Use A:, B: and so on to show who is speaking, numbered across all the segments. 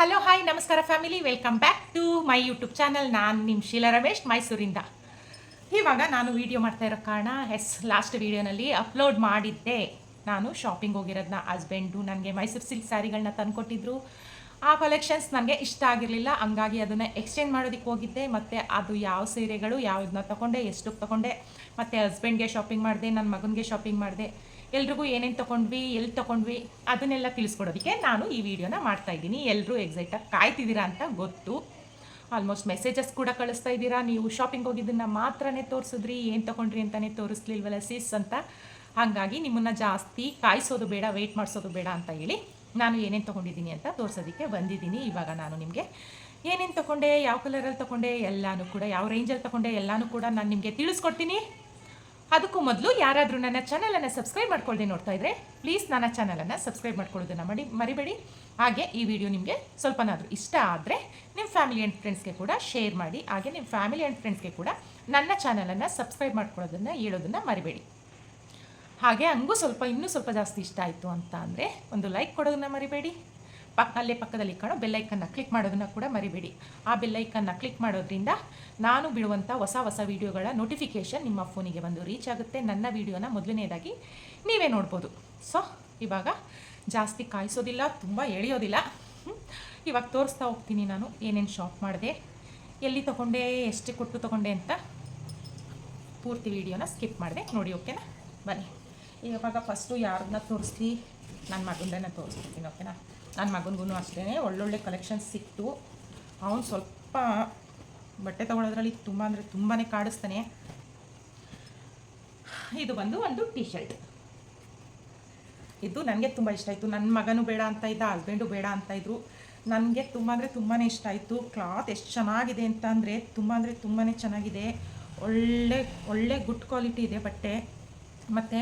A: Hello hi ನಮಸ್ಕಾರ family welcome back to my YouTube channel ನಾನು ನಿಮ್ಮ ಶೀಲಾ ರಮೇಶ್, ಮೈಸೂರಿಂದ. ಇವಾಗ ನಾನು ವಿಡಿಯೋ ಮಾಡ್ತಾ ಇರೋ ಕಾರಣ ಎಸ್ ಲಾಸ್ಟ್ ವಿಡಿಯೋನಲ್ಲಿ ಅಪ್ಲೋಡ್ ಮಾಡಿದ್ದೆ. ನಾನು ಶಾಪಿಂಗ್ ಹೋಗಿರೋದನ್ನ ಹಸ್ಬೆಂಡು ನನಗೆ ಮೈಸೂರು ಸಿಲ್ಕ್ ಸ್ಯಾರಿಗಳನ್ನ ತಂದುಕೊಟ್ಟಿದ್ರು. ಆ ಕಲೆಕ್ಷನ್ಸ್ ನನಗೆ ಇಷ್ಟ ಆಗಿರಲಿಲ್ಲ. ಹಂಗಾಗಿ ಅದನ್ನು ಎಕ್ಸ್ಚೇಂಜ್ ಮಾಡೋದಕ್ಕೆ ಹೋಗಿದ್ದೆ. ಮತ್ತು ಅದು ಯಾವ ಸೀರೆಗಳು ಯಾವುದನ್ನ ತೊಗೊಂಡೆ ಎಷ್ಟಕ್ಕೆ ತೊಗೊಂಡೆ. ಮತ್ತು ಹಸ್ಬೆಂಡ್ಗೆ ಶಾಪಿಂಗ್ ಮಾಡಿದೆ ನನ್ನ ಮಗನಿಗೆ ಶಾಪಿಂಗ್ ಮಾಡಿದೆ. ಎಲ್ರಿಗೂ ಏನೇನು ತೊಗೊಂಡ್ವಿ ಎಲ್ಲಿ ತೊಗೊಂಡ್ವಿ ಅದನ್ನೆಲ್ಲ ತಿಳಿಸ್ಕೊಡೋದಕ್ಕೆ ನಾನು ಈ ವಿಡಿಯೋನ ಮಾಡ್ತಾ ಇದ್ದೀನಿ. ಎಲ್ಲರೂ ಎಕ್ಸೈಟಾಗಿ ಕಾಯ್ತಿದ್ದೀರಾ ಅಂತ ಗೊತ್ತು. ಆಲ್ಮೋಸ್ಟ್ ಮೆಸೇಜಸ್ ಕೂಡ ಕಳಿಸ್ತಾ ಇದ್ದೀರಾ. ನೀವು ಶಾಪಿಂಗ್ ಹೋಗಿದ್ದನ್ನು ಮಾತ್ರನೇ ತೋರಿಸಿದ್ರಿ, ಏನು ತೊಗೊಂಡ್ರಿ ಅಂತಲೇ ತೋರಿಸ್ಲಿಲ್ವಲ್ಲ ಸಿಸ್ ಅಂತ. ಹಾಗಾಗಿ ನಿಮ್ಮನ್ನು ಜಾಸ್ತಿ ಕಾಯಿಸೋದು ಬೇಡ ವೆಯ್ಟ್ ಮಾಡಿಸೋದು ಬೇಡ ಅಂತ ಹೇಳಿ ನಾನು ಏನೇನು ತೊಗೊಂಡಿದ್ದೀನಿ ಅಂತ ತೋರಿಸೋದಕ್ಕೆ ಬಂದಿದ್ದೀನಿ. ಇವಾಗ ನಾನು ನಿಮಗೆ ಏನೇನು ತೊಗೊಂಡೆ, ಯಾವ ಕಲರಲ್ಲಿ ತೊಗೊಂಡೆ ಎಲ್ಲನೂ ಕೂಡ, ಯಾವ ರೇಂಜಲ್ಲಿ ತೊಗೊಂಡೆ ಎಲ್ಲನೂ ಕೂಡ ನಾನು ನಿಮಗೆ ತಿಳಿಸ್ಕೊಡ್ತೀನಿ. ಅದಕ್ಕೂ ಮೊದಲು ಯಾರಾದರೂ ನನ್ನ ಚಾನಲನ್ನು ಸಬ್ಸ್ಕ್ರೈಬ್ ಮಾಡ್ಕೊಳ್ಳದೆ ನೋಡ್ತಾ ಇದ್ರೆ ಪ್ಲೀಸ್ ನನ್ನ ಚಾನಲನ್ನು ಸಬ್ಸ್ಕ್ರೈಬ್ ಮಾಡ್ಕೊಳ್ಳೋದನ್ನು ಮಾಡಿ, ಮರಿಬೇಡಿ. ಹಾಗೆ ಈ ವಿಡಿಯೋ ನಿಮಗೆ ಸ್ವಲ್ಪನಾದರೂ ಇಷ್ಟ ಆದರೆ ನಿಮ್ಮ ಫ್ಯಾಮಿಲಿ ಆ್ಯಂಡ್ ಫ್ರೆಂಡ್ಸ್ಗೆ ಕೂಡ ಶೇರ್ ಮಾಡಿ, ಹಾಗೆ ನಿಮ್ಮ ಫ್ಯಾಮಿಲಿ ಆ್ಯಂಡ್ ಫ್ರೆಂಡ್ಸ್ಗೆ ಕೂಡ ನನ್ನ ಚಾನಲನ್ನು ಸಬ್ಸ್ಕ್ರೈಬ್ ಮಾಡ್ಕೊಳ್ಳೋದನ್ನು ಹೇಳೋದನ್ನು ಮರಿಬೇಡಿ. ಹಾಗೆ ಹಂಗೂ ಸ್ವಲ್ಪ, ಇನ್ನೂ ಸ್ವಲ್ಪ ಜಾಸ್ತಿ ಇಷ್ಟ ಆಯಿತು ಅಂತ ಅಂದರೆ ಒಂದು ಲೈಕ್ ಕೊಡೋದನ್ನ ಮರಿಬೇಡಿ. ಪಕ್ಕ, ಅಲ್ಲೇ ಪಕ್ಕದಲ್ಲಿ ಕಾಣೋ ಬೆಲ್ಲೈಕನ್ನ ಕ್ಲಿಕ್ ಮಾಡೋದನ್ನ ಕೂಡ ಮರಿಬೇಡಿ. ಆ ಬೆಲ್ಲೈಕನ್ನ ಕ್ಲಿಕ್ ಮಾಡೋದ್ರಿಂದ ನಾನು ಬಿಡುವಂಥ ಹೊಸ ಹೊಸ ವೀಡಿಯೋಗಳ ನೋಟಿಫಿಕೇಷನ್ ನಿಮ್ಮ ಫೋನಿಗೆ ಬಂದು ರೀಚ್ ಆಗುತ್ತೆ. ನನ್ನ ವೀಡಿಯೋನ ಮೊದಲನೇದಾಗಿ ನೀವೇ ನೋಡ್ಬೋದು. ಸೊ ಇವಾಗ ಜಾಸ್ತಿ ಕಾಯಿಸೋದಿಲ್ಲ, ತುಂಬ ಎಳೆಯೋದಿಲ್ಲ. ಇವಾಗ ತೋರಿಸ್ತಾ ಹೋಗ್ತೀನಿ ನಾನು ಏನೇನು ಶಾಪ್ ಮಾಡಿದೆ. ಎಲ್ಲಿ ತೊಗೊಂಡೆ, ಎಷ್ಟು ಕೊಟ್ಟು ತೊಗೊಂಡೆ ಅಂತ ಪೂರ್ತಿ ವಿಡಿಯೋನ ಸ್ಕಿಪ್ ಮಾಡಿದೆ. ನೋಡಿ ಓಕೆನಾ ಬನ್ನಿ. ಇವಾಗ ಫಸ್ಟು ಯಾರನ್ನ ತೋರಿಸ್ಲಿ ನನ್ನ ಮಗಂದೇನ ತೋರಿಸ್ತೀನಿ ಓಕೆನಾ ನನ್ನ ಮಗನಿಗೂ ಅಷ್ಟೇ ಒಳ್ಳೊಳ್ಳೆ ಕಲೆಕ್ಷನ್ಸ್ ಸಿಕ್ತು. ಅವನು ಸ್ವಲ್ಪ ಬಟ್ಟೆ ತೊಗೊಳೋದ್ರಲ್ಲಿ ತುಂಬ ಅಂದರೆ ತುಂಬಾ ಕಾಡಿಸ್ತಾನೆ. ಇದು ಬಂದು ಒಂದು ಟೀ ಶರ್ಟ್ ಇದು ನನಗೆ ತುಂಬ ಇಷ್ಟ ಆಯಿತು. ನನ್ನ ಮಗನೂ ಬೇಡ ಅಂತ ಇದ್ದ ಹಸ್ಬೆಂಡು ಬೇಡ ಅಂತ ಇದ್ರು. ನನಗೆ ತುಂಬ ಅಂದರೆ ತುಂಬಾ ಇಷ್ಟ ಆಯಿತು. ಕ್ಲಾತ್ ಎಷ್ಟು ಚೆನ್ನಾಗಿದೆ ಅಂತ ಅಂದರೆ ತುಂಬ ಅಂದರೆ ತುಂಬಾ ಚೆನ್ನಾಗಿದೆ. ಒಳ್ಳೆ ಒಳ್ಳೆ ಗುಡ್ ಕ್ವಾಲಿಟಿ ಇದೆ ಬಟ್ಟೆ. ಮತ್ತು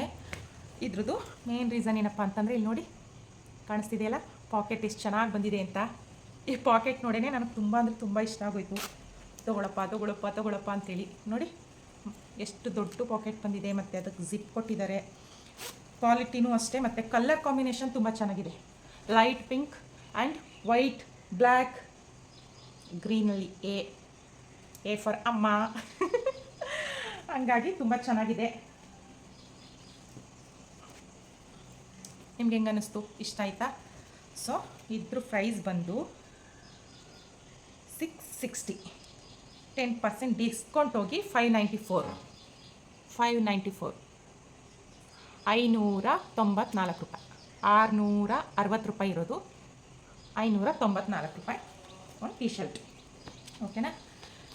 A: ಇದ್ರದ್ದು ಮೇನ್ ರೀಸನ್ ಏನಪ್ಪ ಅಂತಂದರೆ ಇಲ್ಲಿ ನೋಡಿ, ಕಾಣಿಸ್ತಿದೆಯಲ್ಲ? ಪಾಕೆಟ್ ಎಷ್ಟು ಚೆನ್ನಾಗಿ ಬಂದಿದೆ ಅಂತ. ಈ ಪಾಕೆಟ್ ನೋಡೇ ನನಗೆ ತುಂಬ ಅಂದರೆ ತುಂಬ ಇಷ್ಟ ಆಗೋಯ್ತು. ತೊಗೊಳಪ್ಪ ತೊಗೊಳಪ್ಪ ತೊಗೊಳಪ್ಪ ಅಂತೇಳಿ. ನೋಡಿ, ಎಷ್ಟು ದೊಡ್ಡ ಪಾಕೆಟ್ ಬಂದಿದೆ ಮತ್ತು ಅದಕ್ಕೆ ಜಿಪ್ ಕೊಟ್ಟಿದ್ದಾರೆ. ಕ್ವಾಲಿಟಿನೂ ಅಷ್ಟೇ, ಮತ್ತು ಕಲರ್ ಕಾಂಬಿನೇಷನ್ ತುಂಬ ಚೆನ್ನಾಗಿದೆ. Light pink and white black ಗ್ರೀನಲ್ಲಿ A A for ಅಮ್ಮ. ಹಂಗಾಗಿ ತುಂಬ ಚೆನ್ನಾಗಿದೆ. ನಿಮ್ಗೆ ಹೆಂಗನ್ನಿಸ್ತು ಇಷ್ಟ ಆಯ್ತಾ? ಸೊ, ಇದ್ರ ಪ್ರೈಸ್ ಬಂದು six sixty ten percent discount ಹೋಗಿ five ninety four five ninety four ಐನೂರ ತೊಂಬತ್ನಾಲ್ಕು ರೂಪಾಯಿ. ಆರುನೂರ ಅರವತ್ತು ರೂಪಾಯಿ ಇರೋದು ಐನೂರ ತೊಂಬತ್ನಾಲ್ಕು ರೂಪಾಯಿ ಒಂದು ಟೀ ಶರ್ಟ್ ಓಕೆನಾ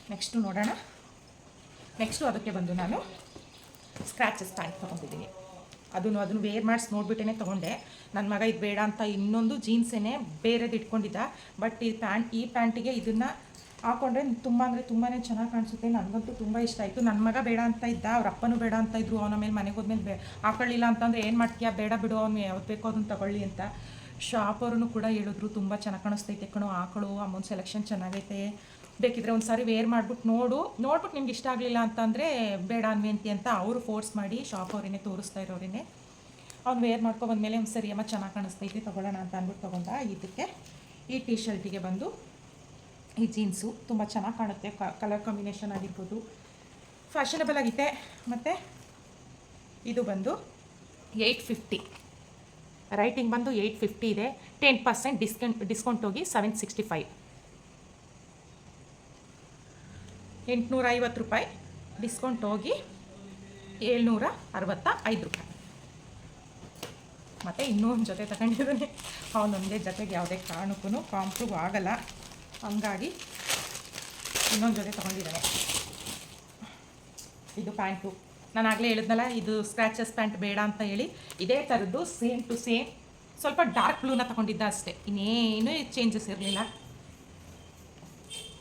A: ನೆಕ್ಸ್ಟು ನೋಡೋಣ. ನೆಕ್ಸ್ಟು ಅದಕ್ಕೆ ಬಂದು ನಾನು ಸ್ಕ್ರ್ಯಾಚಸ್ ಪ್ಯಾಂಟ್ ತೊಗೊಂಡಿದ್ದೀನಿ. ಅದನ್ನು ಅದನ್ನು ವೇರ್ ಮಾಡಿಸಿ ನೋಡ್ಬಿಟ್ಟೇ ತೊಗೊಂಡೆ. ನನ್ನ ಮಗ ಇದು ಬೇಡ ಅಂತ ಇನ್ನೊಂದು ಜೀನ್ಸೇನೆ ಬೇರೆದು ಇಟ್ಕೊಂಡಿದ್ದ. ಬಟ್ ಈ ಪ್ಯಾಂಟ್ ಈ ಪ್ಯಾಂಟಿಗೆ ಇದನ್ನು ಹಾಕೊಂಡ್ರೆ ತುಂಬ ಅಂದರೆ ತುಂಬಾ ಚೆನ್ನಾಗಿ ಕಾಣಿಸುತ್ತೆ. ನನಗಂತೂ ತುಂಬ ಇಷ್ಟ ಆಯಿತು. ನನ್ನ ಮಗ ಬೇಡ ಅಂತ ಇದ್ದ, ಅವ್ರ ಅಪ್ಪನೂ ಬೇಡ ಅಂತ ಇದ್ರು. ಅವನ ಮೇಲೆ ಮನೆಗೆ ಹೋದ್ಮೇಲೆ ಬೇ ಹಾಕೊಳ್ಳಿಲ್ಲ ಅಂತಂದರೆ ಏನು ಮಾಡ್ತೀಯಾ? ಬೇಡ ಬಿಡು, ಅವ್ನು ಯಾವ್ದು ಬೇಕೋ ಅದನ್ನು ತಗೊಳ್ಳಿ ಅಂತ. ಶಾಪ್ ಅವ್ರೂ ಕೂಡ ಹೇಳಿದ್ರು, ತುಂಬ ಚೆನ್ನಾಗಿ ಕಾಣಿಸ್ತೈತೆ ಕಣೋ, ಹಾಕೊಳ್ಳು ಅಮೌಂಟ್ ಸೆಲೆಕ್ಷನ್ ಚೆನ್ನಾಗೈತೆ. ಬೇಕಿದ್ರೆ ಒಂದು ಸಾರಿ ವೇರ್ ಮಾಡ್ಬಿಟ್ಟು ನೋಡು. ನೋಡ್ಬಿಟ್ಟು ನಿಮ್ಗೆ ಇಷ್ಟ ಆಗಲಿಲ್ಲ ಅಂತಂದರೆ ಬೇಡ ಅನ್ವೇಂತಿ ಅಂತ ಅವರು ಫೋರ್ಸ್ ಮಾಡಿ ಶಾಪ್ ಅವರೇನೆ ತೋರಿಸ್ತಾ ಇರೋರೇನೆ. ಅವ್ನು ವೇರ್ ಮಾಡ್ಕೊ ಬಂದಮೇಲೆ ಒಂದು ಸರಿ, ಅಮ್ಮ, ಚೆನ್ನಾಗಿ ಕಾಣಿಸ್ತೈತಿ, ತೊಗೊಳ್ಳೋಣ ಅಂತ ಅಂದ್ಬಿಟ್ಟು ತೊಗೊಂಡ ಇದಕ್ಕೆ. ಈ ಟೀ ಶರ್ಟಿಗೆ ಬಂದು ಈ ಜೀನ್ಸು ತುಂಬ ಚೆನ್ನಾಗಿ ಕಾಣುತ್ತೆ. ಕಲರ್ ಕಾಂಬಿನೇಷನ್ ಆಗಿರ್ಬೋದು. ಫ್ಯಾಷನಬಲ್ ಆಗಿದೆ. ಮತ್ತು ಇದು ಬಂದು ಏಯ್ಟ್ ಫಿಫ್ಟಿ ರೈಟಿಂಗ್ ಬಂದು ಏಯ್ಟ್ ಫಿಫ್ಟಿ ಇದೆ. ಟೆನ್ ಪರ್ಸೆಂಟ್ ಡಿಸ್ಕೌಂಟ್ ಡಿಸ್ಕೌಂಟ್ ಹೋಗಿ ಸೆವೆನ್ ಸಿಕ್ಸ್ಟಿ ಫೈವ್ ಎಂಟುನೂರ ಐವತ್ತು ರೂಪಾಯಿ ಡಿಸ್ಕೌಂಟ್ ಹೋಗಿ ಏಳ್ನೂರ ಅರವತ್ತ ಐದು ರೂಪಾಯಿ. ಮತ್ತು ಇನ್ನೊಂದು ಜೊತೆ ತಗೊಂಡಿದ್ದಾನೆ. ಅವನೊಂದೇ ಜೊತೆಗೆ ಯಾವುದೇ ಕಾರಣಕ್ಕೂ ಕಾಂಪ್ರೂವ್ ಆಗಲ್ಲ. ಹಂಗಾಗಿ ಇನ್ನೊಂದು ಜೊತೆ ತೊಗೊಂಡಿದ್ದಾನೆ. ಇದು ಪ್ಯಾಂಟು. ನಾನು ಆಗಲೇ ಹೇಳಿದ್ನಲ್ಲ, ಇದು ಸ್ಕ್ರ್ಯಾಚಸ್ ಪ್ಯಾಂಟ್ ಬೇಡ ಅಂತ ಹೇಳಿ. ಇದೇ ಥರದ್ದು ಸೇಮ್ ಟು ಸೇಮ್ ಸ್ವಲ್ಪ ಡಾರ್ಕ್ ಬ್ಲೂನ ತಗೊಂಡಿದ್ದ ಅಷ್ಟೇ. ಇನ್ನೇನು ಚೇಂಜಸ್ ಇರಲಿಲ್ಲ.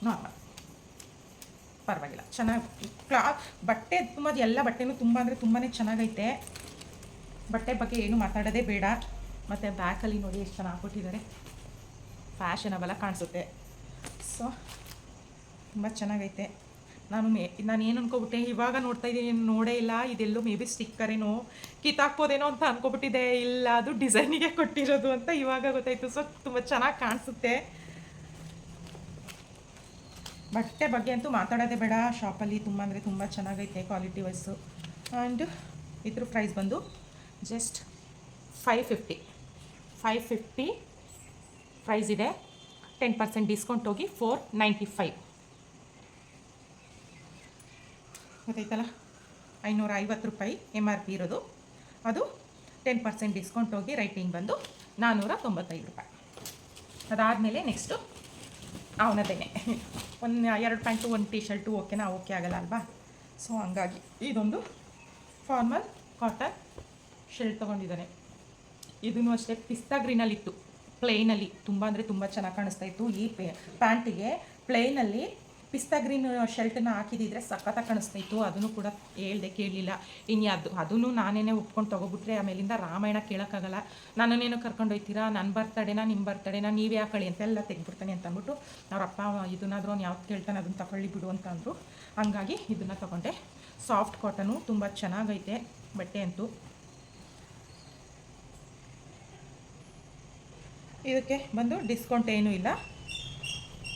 A: ನಾರ್ಮಲ್ ಪರವಾಗಿಲ್ಲ. ಚೆನ್ನಾಗಿ ಕ್ಲಾ, ಬಟ್ಟೆ ತುಂಬ, ಎಲ್ಲ ಬಟ್ಟೆನೂ ತುಂಬ ಅಂದರೆ ತುಂಬಾ ಚೆನ್ನಾಗೈತೆ. ಬಟ್ಟೆ ಬಗ್ಗೆ ಏನು ಮಾತಾಡೋದೇ ಬೇಡ. ಮತ್ತು ಬ್ಯಾಕಲ್ಲಿ ನೋಡಿ ಎಷ್ಟು ಚೆನ್ನಾಗಿ ಕೊಟ್ಟಿದ್ದಾರೆ ಫ್ಯಾಷನಬಲ ಕಾಣಿಸುತ್ತೆ. ಸೊ, ತುಂಬ ಚೆನ್ನಾಗೈತೆ. ನಾನು ಮೇ, ನಾನು ಏನು ಅನ್ಕೋಬಿಟ್ಟೆ, ಇವಾಗ ನೋಡ್ತಾ ಇದ್ದೀನಿ ನೋಡೇ ಇಲ್ಲ. ಇದೆಲ್ಲೋ ಮೇ ಬಿ ಸ್ಟಿಕ್ಕರೇನೋ, ಕಿತ್ತಾಕ್ಬೋದೇನೋ ಅಂತ ಅನ್ಕೋಬಿಟ್ಟಿದೆ. ಇಲ್ಲ, ಅದು ಡಿಸೈನಿಗೆ ಕೊಟ್ಟಿರೋದು ಅಂತ ಇವಾಗ ಗೊತ್ತಾಯಿತು. ಸೊ, ತುಂಬ ಚೆನ್ನಾಗಿ ಕಾಣಿಸುತ್ತೆ. ಬಟ್ಟೆ ಬಗ್ಗೆ ಅಂತೂ ಮಾತಾಡೋದೇ ಬೇಡ. ಶಾಪಲ್ಲಿ ತುಂಬ ಅಂದರೆ ತುಂಬ ಚೆನ್ನಾಗೈತೆ ಕ್ವಾಲಿಟಿ ವೈಸು ಆ್ಯಂಡ್ ಇದ್ರ ಪ್ರೈಸ್ ಬಂದು just five fifty five fifty price ಇದೆ. ಟೆನ್ ಪರ್ಸೆಂಟ್ ಡಿಸ್ಕೌಂಟ್ ಹೋಗಿ ಫೋರ್ ನೈಂಟಿ ಫೈವ್ ಗೊತ್ತಾಯ್ತಲ್ಲ? ಐನೂರ ಐವತ್ತು ರೂಪಾಯಿ ಎಂ ಆರ್ ಪಿ ಇರೋದು. ಅದು ಟೆನ್ ಪರ್ಸೆಂಟ್ ಡಿಸ್ಕೌಂಟ್ ಹೋಗಿ ರೈಟಿಂಗ್ ಬಂದು ನಾನ್ನೂರ ತೊಂಬತ್ತೈದು ರೂಪಾಯಿ. ಅದಾದಮೇಲೆ ನೆಕ್ಸ್ಟು ಅವನದೇನೆ. ಒಂದು ಎರಡು ಪ್ಯಾಂಟು, ಒಂದು ಟೀ ಶರ್ಟು ಓಕೆನಾ ಓಕೆ ಆಗಲ್ಲ ಅಲ್ವಾ? ಸೊ ಹಂಗಾಗಿ ಇದೊಂದು ಫಾರ್ಮಲ್ ಕಾಟನ್ ಶರ್ಟ್ ತೊಗೊಂಡಿದ್ದಾನೆ. ಇದನ್ನು ಅಷ್ಟೇ ಪಿಸ್ತಾ ಗ್ರೀನಲ್ಲಿತ್ತು. ಪ್ಲೇನಲ್ಲಿ ತುಂಬ ಅಂದರೆ ತುಂಬ ಚೆನ್ನಾಗಿ ಕಾಣಿಸ್ತಾ ಇತ್ತು. ಈ ಪ್ಯಾಂಟಿಗೆ ಪ್ಲೇನಲ್ಲಿ ಪಿಸ್ತಾ ಗ್ರೀನ್ ಶರ್ಟನ್ನ ಹಾಕಿದಿದ್ರೆ ಸಖತ್ತಾಗಿ ಕಾಣಿಸ್ತಾ ಇತ್ತು ಅದನ್ನು ಕೂಡ ಹೇಳ್ದೆ ಕೇಳಲಿಲ್ಲ ಇನ್ನು ಅದು ಅದನ್ನು ನಾನೇನೇ ಒಪ್ಕೊಂಡು ತೊಗೊಬಿಟ್ರೆ ಆಮೇಲಿಂದ ರಾಮಾಯಣ ಕೇಳೋಕ್ಕಾಗಲ್ಲ. ನನ್ನನ್ನೇನು ಕರ್ಕೊಂಡು ಹೋಗ್ತೀರಾ ನನ್ನ ಬರ್ತಡೇನ? ನಿಮ್ಮ ಬರ್ತಡೇನ? ನೀವೇ ಹಾಕೊಳ್ಳಿ ಅಂತೆಲ್ಲ ತೆಗ್ಬಿಡ್ತಾನೆ ಅಂತ ಅಂದ್ಬಿಟ್ಟು ಅಪ್ಪ ಇದನ್ನಾದ್ರೂ ಅವ್ನು ಯಾವ್ದು ಕೇಳ್ತಾನೆ ಅದನ್ನು ತಗೊಳ್ಳಿ ಬಿಡು ಅಂತ ಅಂದರು. ಹಂಗಾಗಿ ಇದನ್ನು ತೊಗೊಂಡೆ. ಸಾಫ್ಟ್ ಕಾಟನು ತುಂಬ ಚೆನ್ನಾಗೈತೆ ಬಟ್ಟೆ ಅಂತೂ. ಇದಕ್ಕೆ ಬಂದು ಡಿಸ್ಕೌಂಟ್ ಏನೂ ಇಲ್ಲ.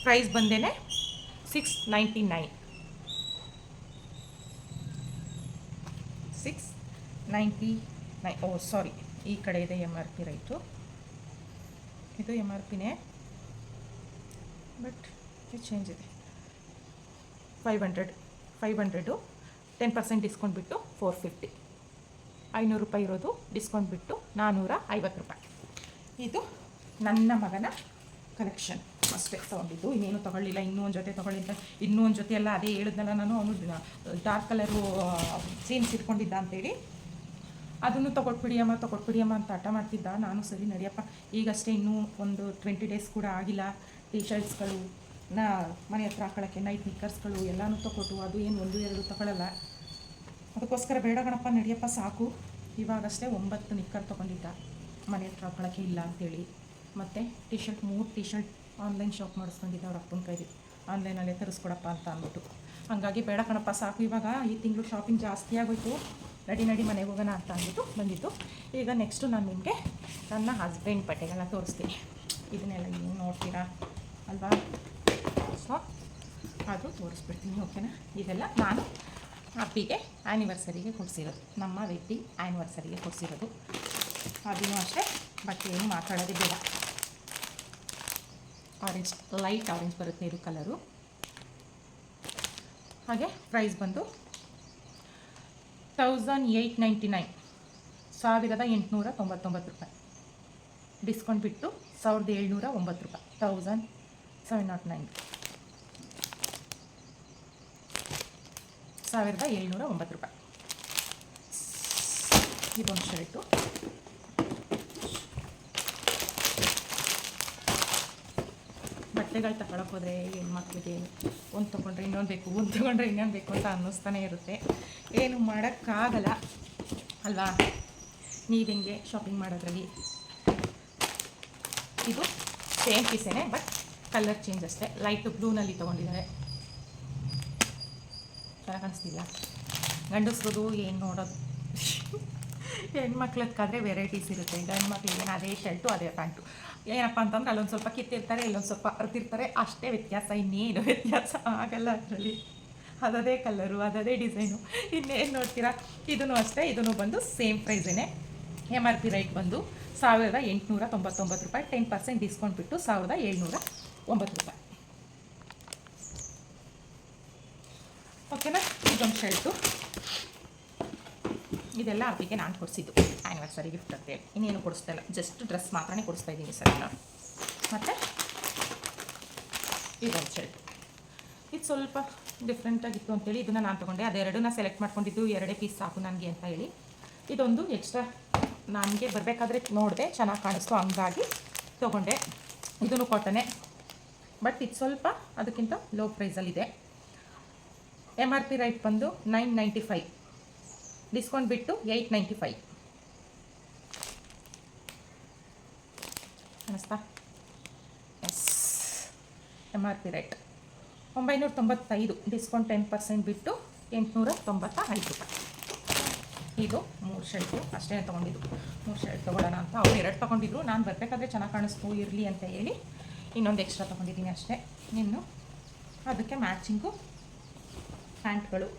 A: Price ಬಂದೇನೆ six ninety nine six ninety ನೈ ಓ ಸಾರಿ ಈ ಕಡೆ ಇದೆ ಎಂ ಆರ್ ಪಿ ರೈಟು. ಇದು ಎಂ ಆರ್ ಪಿನೇ ಬಟ್ ಇದು ಚೇಂಜ್ ಇದೆ. Five hundred five hundred ten percent discount ಬಿಟ್ಟು ಫೋರ್ ಫಿಫ್ಟಿ ಐನೂರು ರೂಪಾಯಿ ಇರೋದು ಡಿಸ್ಕೌಂಟ್ ಬಿಟ್ಟು ನಾನ್ನೂರ ಐವತ್ತು ರೂಪಾಯಿ. ಇದು ನನ್ನ ಮಗನ ಕಲೆಕ್ಷನ್ ಅಷ್ಟೇ ತೊಗೊಂಡಿದ್ದು. ಇನ್ನೇನು ತೊಗೊಳ್ಳಿಲ್ಲ. ಇನ್ನೂ ಒಂದು ಜೊತೆ ತೊಗೊಳ್ಳಿ ಇನ್ನೊಂದು ಜೊತೆ ಎಲ್ಲ ಅದೇ ಹೇಳಿದ್ನಲ್ಲ ನಾನು. ಅವನು ಡಾರ್ಕ್ ಕಲರು ಸೀನ್ಸ್ ಇಟ್ಕೊಂಡಿದ್ದ ಅಂತೇಳಿ. ಅದನ್ನು ತೊಗೊಟ್ಬಿಡಿ ಅಮ್ಮ ಅಂತ ಹಠ ಮಾಡ್ತಿದ್ದ. ನಾನು ಸರಿ ನಡಿಯಪ್ಪ. ಈಗಷ್ಟೇ ಇನ್ನೂ ಒಂದು ಟ್ವೆಂಟಿ ಡೇಸ್ ಕೂಡ ಆಗಿಲ್ಲ. ಟೀ ಶರ್ಟ್ಸ್ಗಳು ನಾ, ಮನೆ ಹತ್ರ ಹಾಕೊಳ್ಳೋಕ್ಕೆ ನೈಟ್ ನಿಕ್ಕರ್ಸ್ಗಳು ಎಲ್ಲನೂ ತೊಗೊಟ್ಟು, ಅದು ಏನು ಒಂದು, ಎರಡು ತೊಗೊಳ್ಳಲ್ಲ ಅದಕ್ಕೋಸ್ಕರ ಬೇಡ ಗಣಪ್ಪ ನಡಿಯಪ್ಪ, ಸಾಕು. ಇವಾಗಷ್ಟೇ ಒಂಬತ್ತು ನಿಕ್ಕರ್ ತೊಗೊಂಡಿದ್ದ. ಮನೆ ಹತ್ರ ಹಾಕೊಳ್ಳೋಕ್ಕೆ ಇಲ್ಲ ಅಂತೇಳಿ. ಮತ್ತು ಟಿ ಶರ್ಟ್ ಮೂರು ಟಿ ಶರ್ಟ್ ಆನ್ಲೈನ್ ಶಾಪ್ ಮಾಡಿಸ್ಕೊಂಡಿದ್ದೆ ಅವ್ರ ಅಪ್ಪನ ಕೈಲಿ. ಆನ್ಲೈನಲ್ಲೇ ತರಿಸ್ಕೊಡಪ್ಪ ಅಂತ ಅಂದ್ಬಿಟ್ಟು. ಹಾಗಾಗಿ ಬೇಡ ಕಣಪ್ಪ, ಸಾಕು ಇವಾಗ. ಈ ತಿಂಗಳು ಶಾಪಿಂಗ್ ಜಾಸ್ತಿ ಆಗೋಯ್ತು. ನಡಿ ನಡಿ ಮನೆಗೆ ಹೋಗೋಣ ಅಂತ ಅಂದ್ಬಿಟ್ಟು ಬಂದಿತ್ತು ಈಗ ನೆಕ್ಸ್ಟು ನಾನು ನಿಮಗೆ ನನ್ನ ಹಸ್ಬೆಂಡ್ ಬಟ್ಟೆಗಳನ್ನ ತೋರಿಸ್ತೀನಿ. ಇದನ್ನೆಲ್ಲ ನೀವು ನೋಡ್ತೀರಾ? ಅಲ್ವಾ? ಸೊ ಅದು ತೋರಿಸ್ಬಿಡ್ತೀನಿ ಓಕೆನಾ ಇದೆಲ್ಲ ನಾನು ಅಪ್ಪಿಗೆ ಆ್ಯನಿವರ್ಸರಿಗೆ ಕೊಡಿಸಿರೋದು. ನಮ್ಮ ವೆಡ್ಡಿಂಗ್ ಆ್ಯನಿವರ್ಸರಿಗೆ ಕೊಡಿಸಿರೋದು. ಅದನ್ನು ಅಷ್ಟೇ ಬಟ್ಟೆ ಏನು ಮಾತಾಡೋದೇ ಬೇಡ. ಆರೆಂಜ್ ಲೈಟ್ ಆರೆಂಜ್ ಬರುತ್ತೆ ಇದು ಕಲರು ಹಾಗೆ ಪ್ರೈಸ್ ಬಂದು ತೌಸಂಡ್ ಏಯ್ಟ್ ನೈಂಟಿ ನೈನ್ ಸಾವಿರದ ಎಂಟುನೂರ ತೊಂಬತ್ತೊಂಬತ್ತು ರೂಪಾಯಿ. ಡಿಸ್ಕೌಂಟ್ ಬಿಟ್ಟು ಸಾವಿರದ ಏಳ್ನೂರ ಒಂಬತ್ತು ರೂಪಾಯಿ. ತೌಸಂಡ್ ಸೆವೆನ್ ನಾಟ್ ನೈನ್ ಸಾವಿರದ ಏಳ್ನೂರ ಒಂಬತ್ತು ರೂಪಾಯಿ. ಇದೊಂದು ಶರ್ಟು ಬಟ್ಟೆಗಳು ತಗೊಳಕ್ಕೆ ಹೋದರೆ ಮಕ್ಕಳಿಗೆ ಒಂದು ತೊಗೊಂಡ್ರೆ ಇನ್ನೊಂದು ಬೇಕು, ಒಂದು ತೊಗೊಂಡ್ರೆ ಇನ್ನೊಂದು ಬೇಕು ಅಂತ ಅನ್ನಿಸ್ತಾನೆ ಇರುತ್ತೆ. ಏನು ಮಾಡೋಕ್ಕಾಗಲ್ಲ, ಅಲ್ವಾ? ನೀವು ಹೆಂಗೆ ಶಾಪಿಂಗ್ ಮಾಡೋದ್ರಲ್ಲಿ? ಇದು ಸೇಮ್ ಪೀಸೇನೆ ಬಟ್ ಕಲರ್ ಚೇಂಜ್ ಅಷ್ಟೇ. ಲೈಟ್ ಬ್ಲೂನಲ್ಲಿ ತೊಗೊಂಡಿದ್ದಾರೆ. ಚೆನ್ನಾಗಿ ಕಾಣಿಸ್ತಿಲ್ಲ? ಗಂಡಸ್ರದು ಏನು ನೋಡೋದು? ಹೆಣ್ಮಕ್ಳದ್ಕಾದ್ರೆ ವೆರೈಟೀಸ್ ಇರುತ್ತೆ. ಗಂಡು ಮಕ್ಳಿಗೆ ಅದೇ ಶರ್ಟು ಅದೇ ಪ್ಯಾಂಟು ಏನಪ್ಪ ಅಂತಂದ್ರೆ ಅಲ್ಲೊಂದು ಸ್ವಲ್ಪ ಕಿತ್ತಿರ್ತಾರೆ, ಇಲ್ಲೊಂದು ಸ್ವಲ್ಪ ಅರ್ತಿರ್ತಾರೆ. ಅಷ್ಟೇ ವ್ಯತ್ಯಾಸ, ಇನ್ನೇನು ವ್ಯತ್ಯಾಸ ಆಗಲ್ಲ ಅದರಲ್ಲಿ. ಅದದೇ ಕಲರು ಅದದೇ ಡಿಸೈನು ಇನ್ನೇನು ನೋಡ್ತೀರಾ? ಇದನ್ನು ಅಷ್ಟೇ ಇದನ್ನು ಬಂದು ಸೇಮ್ ಪ್ರೈಸೇನೆ ಎಂ ಆರ್ ಪಿ ರೈಟ್ ಬಂದು ಸಾವಿರದ ಎಂಟುನೂರ ತೊಂಬತ್ತೊಂಬತ್ತು ರೂಪಾಯಿ. ಟೆನ್ ಪರ್ಸೆಂಟ್ ಡಿಸ್ಕೌಂಟ್ ಬಿಟ್ಟು ಸಾವಿರದ ಏಳ್ನೂರ ಒಂಬತ್ತು ರೂಪಾಯಿ. ಓಕೆನಾ ಇದೊಂದು ಶರ್ಟು ಇದೆಲ್ಲ ಅವರಿಗೆ ನಾನು ಕೊಡಿಸಿದ್ದು. ಆ್ಯನಿವರ್ಸರಿ ಗಿಫ್ಟ್ ಅಂತೇಳಿ ಇನ್ನೇನು ಕೊಡಿಸ್ತಾ ಇಲ್ಲ. ಜಸ್ಟ್ ಡ್ರೆಸ್ ಮಾತ್ರನೇ ಕೊಡಿಸ್ತಾ ಇದ್ದೀನಿ ಸರ್ ನಾನು ಮತ್ತು? ಇದೊಂದು ಶರ್ಟ್ ಇದು ಸ್ವಲ್ಪ ಡಿಫ್ರೆಂಟಾಗಿತ್ತು ಅಂತೇಳಿ ಇದನ್ನು ನಾನು ತೊಗೊಂಡೆ. ಅದೆರಡನ್ನ ಸೆಲೆಕ್ಟ್ ಮಾಡ್ಕೊಂಡಿದ್ದು ಎರಡೇ ಪೀಸ್ ಸಾಕು ನನಗೆ ಅಂತ ಹೇಳಿ. ಇದೊಂದು ಎಕ್ಸ್ಟ್ರಾ ನನಗೆ ಬರಬೇಕಾದ್ರೆ ನೋಡಿದೆ, ಚೆನ್ನಾಗಿ ಕಾಣಿಸ್ತು ಹಂಗಾಗಿ ತೊಗೊಂಡೆ. ಇದನ್ನು ಕೊಟ್ಟನೆ ಬಟ್ ಇದು ಸ್ವಲ್ಪ ಅದಕ್ಕಿಂತ ಲೋ ಪ್ರೈಸಲ್ಲಿದೆ ಎಂ ಆರ್ ಪಿ ರೈಟ್ ಬಂದು ನೈನ್ ನೈಂಟಿ ಫೈವ್ ಡಿಸ್ಕೌಂಟ್ ಬಿಟ್ಟು ಏಯ್ಟ್ ನೈಂಟಿ ಫೈವ್ ಅನಿಸ್ತಾ yes M R P rate ಒಂಬೈನೂರ ತೊಂಬತ್ತೈದು ಡಿಸ್ಕೌಂಟ್ ಟೆನ್ ಪರ್ಸೆಂಟ್ ಬಿಟ್ಟು ಎಂಟುನೂರ ತೊಂಬತ್ತ ಐದು ರೂಪಾಯಿ ಇದು ಮೂರು ಶರ್ಟು ಅಷ್ಟೇ ತೊಗೊಂಡಿದ್ದು. ಮೂರು ಶರ್ಟ್ ತೊಗೊಳ್ಳೋಣ ಅಂತ. ಅವ್ರು ಎರಡು ತೊಗೊಂಡಿದ್ರು. ನಾನು ಬರಬೇಕಾದ್ರೆ ಚೆನ್ನಾಗಿ ಕಾಣಿಸ್ತು, ಇರಲಿ ಅಂತ ಹೇಳಿ ಇನ್ನೊಂದು ಎಕ್ಸ್ಟ್ರಾ ತೊಗೊಂಡಿದ್ದೀನಿ ಅಷ್ಟೇ. ಇನ್ನು ಅದಕ್ಕೆ ಮ್ಯಾಚಿಂಗು ಪ್ಯಾಂಟ್ಗಳು.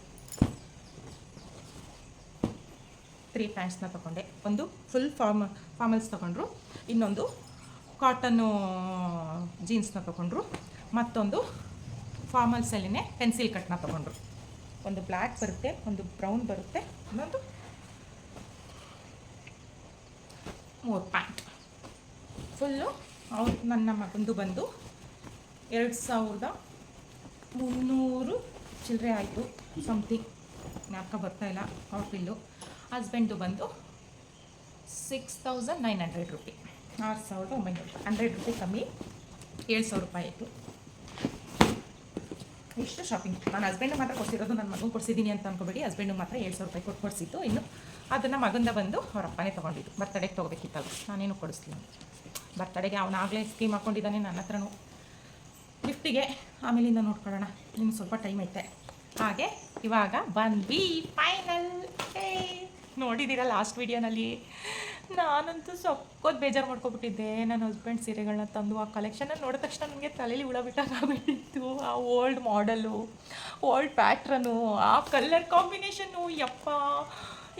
A: ತ್ರೀ ಪ್ಯಾಂಟ್ಸ್ನ ತೊಗೊಂಡೆ. ಒಂದು ಫುಲ್ ಫಾರ್ಮ ಫಾರ್ಮಲ್ಸ್ ತೊಗೊಂಡ್ರು, ಇನ್ನೊಂದು ಕಾಟನ್ನು ಜೀನ್ಸ್ನ ತೊಗೊಂಡ್ರು, ಮತ್ತೊಂದು ಫಾರ್ಮಲ್ಸಲ್ಲಿನೇ ಪೆನ್ಸಿಲ್ ಕಟ್ನ ತೊಗೊಂಡ್ರು. ಒಂದು ಬ್ಲ್ಯಾಕ್ ಬರುತ್ತೆ, ಒಂದು ಬ್ರೌನ್ ಬರುತ್ತೆ, ಇನ್ನೊಂದು ಮೂರು ಪ್ಯಾಂಟ್ ಫುಲ್ಲು ಅವ್ರು, ನನ್ನ ಮಗಂದು ಬಂದು ಎರಡು ಸಾವಿರದ ಮುನ್ನೂರು ಚಿಲ್ಲರೆ ಆಯಿತು ಸಮಥಿಂಗ್ ಯಾಕೆ ಬರ್ತಾಯಿಲ್ಲ ಅವ್ರ ಬಿಲ್ಲು ಹಸ್ಬೆಂಡ್ದು ಬಂದು six thousand nine hundred rupee. ಆರು ಸಾವಿರದ ಒಂಬೈನೂರು. ಹಂಡ್ರೆಡ್ ರುಪಿ ಕಮ್ಮಿ, ಏಳು ಸಾವಿರ ರೂಪಾಯಿ ಆಯಿತು. ಇಷ್ಟು ಶಾಪಿಂಗ್ ನಾನು ಹಸ್ಬೆಂಡ್ ಮಾತ್ರ ಕೊಡ್ಸಿರೋದು ನನ್ನ ಮಗು ಕೊಡ್ಸಿದ್ದೀನಿ ಅಂತ ಅನ್ಕೋಬೇಡಿ. ಹಸ್ಬೆಂಡು ಮಾತ್ರ ಏಳು ಸಾವಿರ ರೂಪಾಯಿ ಕೊಟ್ಟು ಕೊಡಿಸಿದ್ದು. ಇನ್ನು ಅದನ್ನು ಮಗಂದ ಬಂದು ಅವ್ರ ಅಪ್ಪನೇ ತೊಗೊಂಡಿದ್ದು. ಬರ್ತಡೆಗೆ ತೊಗೋಬೇಕಿತ್ತಲ್ಲ, ನಾನೇನು ಕೊಡಿಸ್ತೀನಿ ಬರ್ತಡೆಗೆ ಅವನಾಗಲೇ ಸ್ಕೀಮ್ ಹಾಕ್ಕೊಂಡಿದ್ದಾನೆ ನನ್ನ ಹತ್ರನೂ. ಗಿಫ್ಟಿಗೆ ಆಮೇಲಿಂದ ನೋಡ್ಕೊಳ್ಳೋಣ. ಇನ್ನು ಸ್ವಲ್ಪ ಟೈಮ್ ಐತೆ. ಹಾಗೆ ಇವಾಗ ಬಂದ್ವಿ ಫೈನಲ್ ನೋಡಿದ್ದೀರಾ ಲಾಸ್ಟ್ ವಿಡಿಯೋನಲ್ಲಿ ನಾನಂತೂ ಸೊಕ್ಕೋದು ಬೇಜಾರು ಮಾಡ್ಕೊಬಿಟ್ಟಿದ್ದೆ. ನನ್ನ ಹಸ್ಬೆಂಡ್ ಸೀರೆಗಳನ್ನ ತಂದು ಆ ಕಲೆಕ್ಷನ್ನ ನೋಡಿದ ತಕ್ಷಣ ನನಗೆ ತಲೆಯಲ್ಲಿ ಹುಳ ಆ ಓಲ್ಡ್ ಮಾಡಲು ಓಲ್ಡ್ ಪ್ಯಾಟ್ರನು ಆ ಕಲರ್ ಕಾಂಬಿನೇಷನ್ನು ಯಪ್ಪ,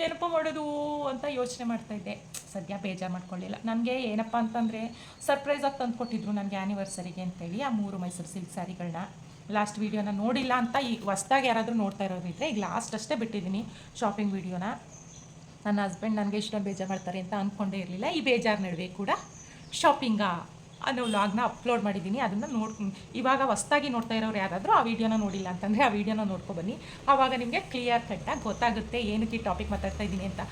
A: ಏನಪ್ಪ ಮಾಡೋದು ಅಂತ ಯೋಚನೆ ಮಾಡ್ತಾಯಿದ್ದೆ ಸದ್ಯ ಬೇಜಾರು ಮಾಡ್ಕೊಳ್ಳಿಲ್ಲ ನನಗೆ ಏನಪ್ಪ ಅಂತಂದರೆ ಸರ್ಪ್ರೈಸಾಗಿ ತಂದು ಕೊಟ್ಟಿದ್ರು ನನಗೆ ಆ್ಯನಿವರ್ಸರಿಗೆ ಅಂತೇಳಿ ಆ ಮೂರು ಮೈಸೂರು ಸಿಲ್ಕ್ ಸ್ಯಾರಿಗಳನ್ನ ಲಾಸ್ಟ್ ವೀಡಿಯೋನ ನೋಡಿಲ್ಲ ಅಂತ ಈಗ ಹೊಸ್ದಾಗಿ ಯಾರಾದರೂ ನೋಡ್ತಾ ಇರೋದಿದ್ರೆ ಈಗ ಲಾಸ್ಟ್ ಅಷ್ಟೇ ಬಿಟ್ಟಿದ್ದೀನಿ ಶಾಪಿಂಗ್ ವೀಡಿಯೋನ ನನ್ನ ಹಸ್ಬೆಂಡ್ ನನಗೆ ಇಷ್ಟೊಂದು ಬೇಜಾರು ಮಾಡ್ತಾರೆ ಅಂತ ಅಂದ್ಕೊಂಡೇ ಇರಲಿಲ್ಲ. ಈ ಬೇಜಾರು ನಡುವೆ ಕೂಡ ಶಾಪಿಂಗಾ ಅನ್ನೋ ವ್ಲಾಗ್ನ ಅಪ್ಲೋಡ್ ಮಾಡಿದ್ದೀನಿ ಅದನ್ನು ನೋಡ್, ಇವಾಗ ಹೊಸ್ದಾಗಿ ನೋಡ್ತಾ ಇರೋರು ಯಾರಾದರೂ ಆ ವಿಡಿಯೋನ ನೋಡಿಲ್ಲ ಅಂತಂದರೆ ಆ ವಿಡಿಯೋನ ನೋಡ್ಕೊಬನ್ನಿ ಆವಾಗ ನಿಮಗೆ ಕ್ಲಿಯರ್ ಕಟ್ಟಾಗಿ ಗೊತ್ತಾಗುತ್ತೆ ಏನಕ್ಕೆ ಈ ಟಾಪಿಕ್ ಮಾತಾಡ್ತಾ ಇದ್ದೀನಿ ಅಂತ.